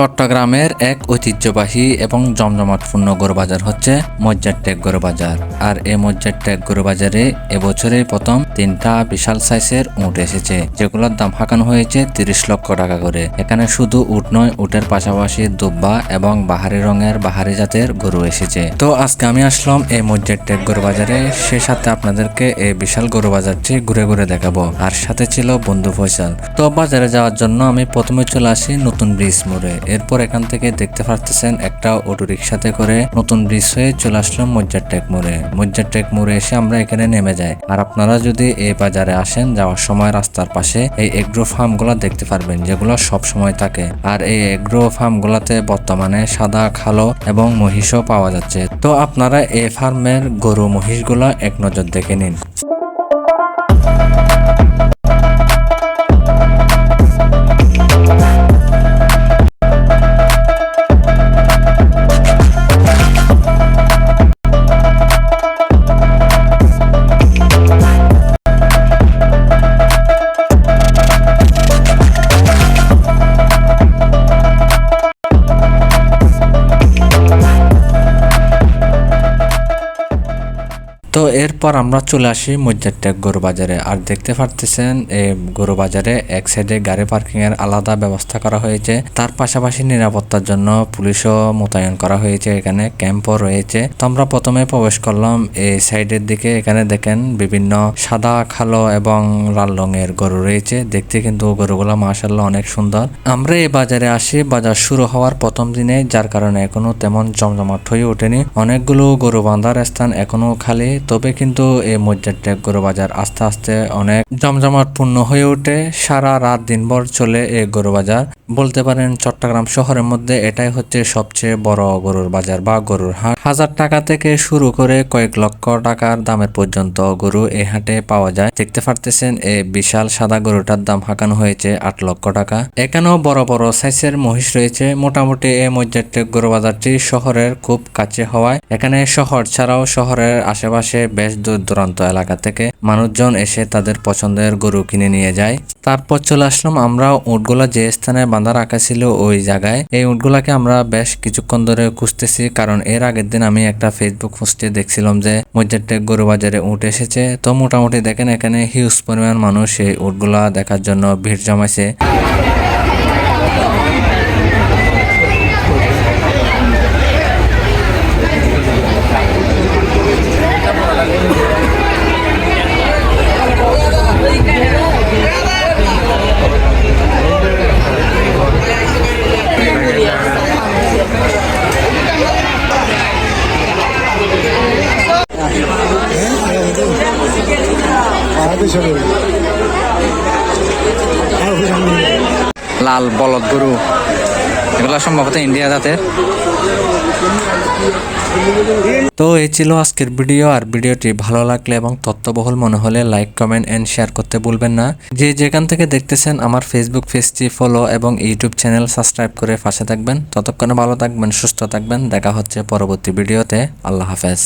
চট্টগ্রামের এক ঐতিহ্যবাহী এবং জমজমাটপূর্ণ গরু বাজার হচ্ছে মজ্জারটেক গরু বাজার আর এই মজ্জারটেক গরু বাজারে এবছরে প্রথম তিনটা বিশাল সাইজের উট এসেছে, যেগুলোর দাম হাঁকানো হয়েছে তিরিশ লক্ষ টাকা করে। এখানে শুধু উট নয়, উটের পাশাপাশি দুব্বা এবং বাহারি রঙের বাহারি জাতের গরু এসেছে। তো আজকে আমি আসলাম এই মজ্জারটেক গরু বাজারে সে সাথে আপনাদেরকে এই বিশাল গরু বাজারটি ঘুরে ঘুরে দেখাবো। আর সাথে ছিল বন্ধু ফয়সাল। তো বাজারে যাওয়ার জন্য আমি প্রথমে চলে আসি নতুন ব্রিজ মোড়ে। এরপর এখান থেকে দেখতে পারতেছেন একটা অটো রিক্সাতে করে নতুন ব্রিজ হয়ে চলে আসলাম মজ্জারটেক মোড়ে। মজ্জার মজ্জারটেক মোড়ে এসে আমরা এখানে নেমে যাই। আর আপনারা যদি এই বাজারে আসেন, যাওয়ার সময় রাস্তার পাশে এই এগ্রো ফার্মগুলা দেখতে পারবেন, যেগুলো সব সময় থাকে। আর এই এগ্রো ফার্ম গুলাতে বর্তমানে সাদা খালো এবং মহিষও পাওয়া যাচ্ছে। তো আপনারা এই ফার্মের গরু, মহিষগুলা এক নজর দেখে নিন। তো এরপর আমরা চলে আসি মজ্জারটেক গরু বাজারে আর দেখতে পারতেছেন এই গরু বাজারে এক সাইডে গাড়ি পার্কিং এর আলাদা ব্যবস্থা করা হয়েছে। তার পাশাপাশি নিরাপত্তার জন্য পুলিশও মোতায়েন করা হয়েছে। এখানে ক্যাম্পও রয়েছে। তো আমরা প্রথমে প্রবেশ করলাম এই সাইডের দিকে। এখানে দেখেন বিভিন্ন সাদা, কালো এবং লাল রঙের গরু রয়েছে। দেখতে কিন্তু গরুগুলো মাসাল্লাহ অনেক সুন্দর। আমরা এই বাজারে আসি। বাজার শুরু হওয়ার প্রথম দিনে, যার কারণে এখনও তেমন জমজমাট হয়ে ওঠেনি। অনেকগুলো গরু বাঁধার স্থান এখনও খালি। তবে কিন্তু এই মজ্জারটেক গরু বাজার আস্তে আস্তে অনেক জমজমাটপূর্ণ হয়ে ওঠে। সারা রাত দিনভর চলে এই গরু বাজার। বলতে পারেন চট্টগ্রাম শহরের মধ্যে এটাই হচ্ছে সবচেয়ে বড় গরুর বাজার বা গরুর হাট। হাজার টাকা থেকে শুরু করে কয়েক লক্ষ টাকার দামের পর্যন্ত গরু এই হাটে পাওয়া যায়। দেখতে পারতেছেন এই বিশাল সাদা গরুটার দাম হাঁকানো হয়েছে আট লক্ষ টাকা। এখানেও বড় বড় সাইজের মহিষ রয়েছে। মোটামুটি এই মজ্জারটেক গরু বাজারটি শহরের খুব কাছে হওয়ায়। এখানে শহর ছাড়াও শহরের আশেপাশে বেশ দূর দূরান্ত এলাকা থেকে মানুষজন এসে তাদের পছন্দের গরু কিনে নিয়ে যায়। তারপর চলে আসলাম আমরা উটগুলা যে স্থানে বাঁধা রাখা ছিল ওই জায়গায়। এই উটগুলাকে আমরা বেশ কিছুক্ষণ ধরে খুঁজতেছি, কারণ এর আগের দিন আমি একটা ফেসবুক পোস্টে দেখছিলাম যে মজ্জারটেক গরু বাজারে উঠ এসেছে। তো মোটামুটি দেখেন এখানে হিউজ পরিমাণ মানুষ এই উঠগুলা দেখার জন্য ভিড় জমাইছে। লাল বলদ গরু। এগুলো সম্ভবত ইন্ডিয়া জাতের। তো এই ছিল আজকের ভিডিও। আর ভিডিওটি ভালো লাগলে এবং তথ্যবহুল মনে হলে লাইক, কমেন্ট এন্ড শেয়ার করতে ভুলবেন না। যে যেখান থেকে দেখতেছেন আমার ফেসবুক পেজটি ফলো এবং ইউটিউব চ্যানেল সাবস্ক্রাইব করে পাশে থাকবেন। ততক্ষণে ভালো থাকবেন, সুস্থ থাকবেন। দেখা হচ্ছে পরবর্তী ভিডিওতে। আল্লাহ হাফেজ।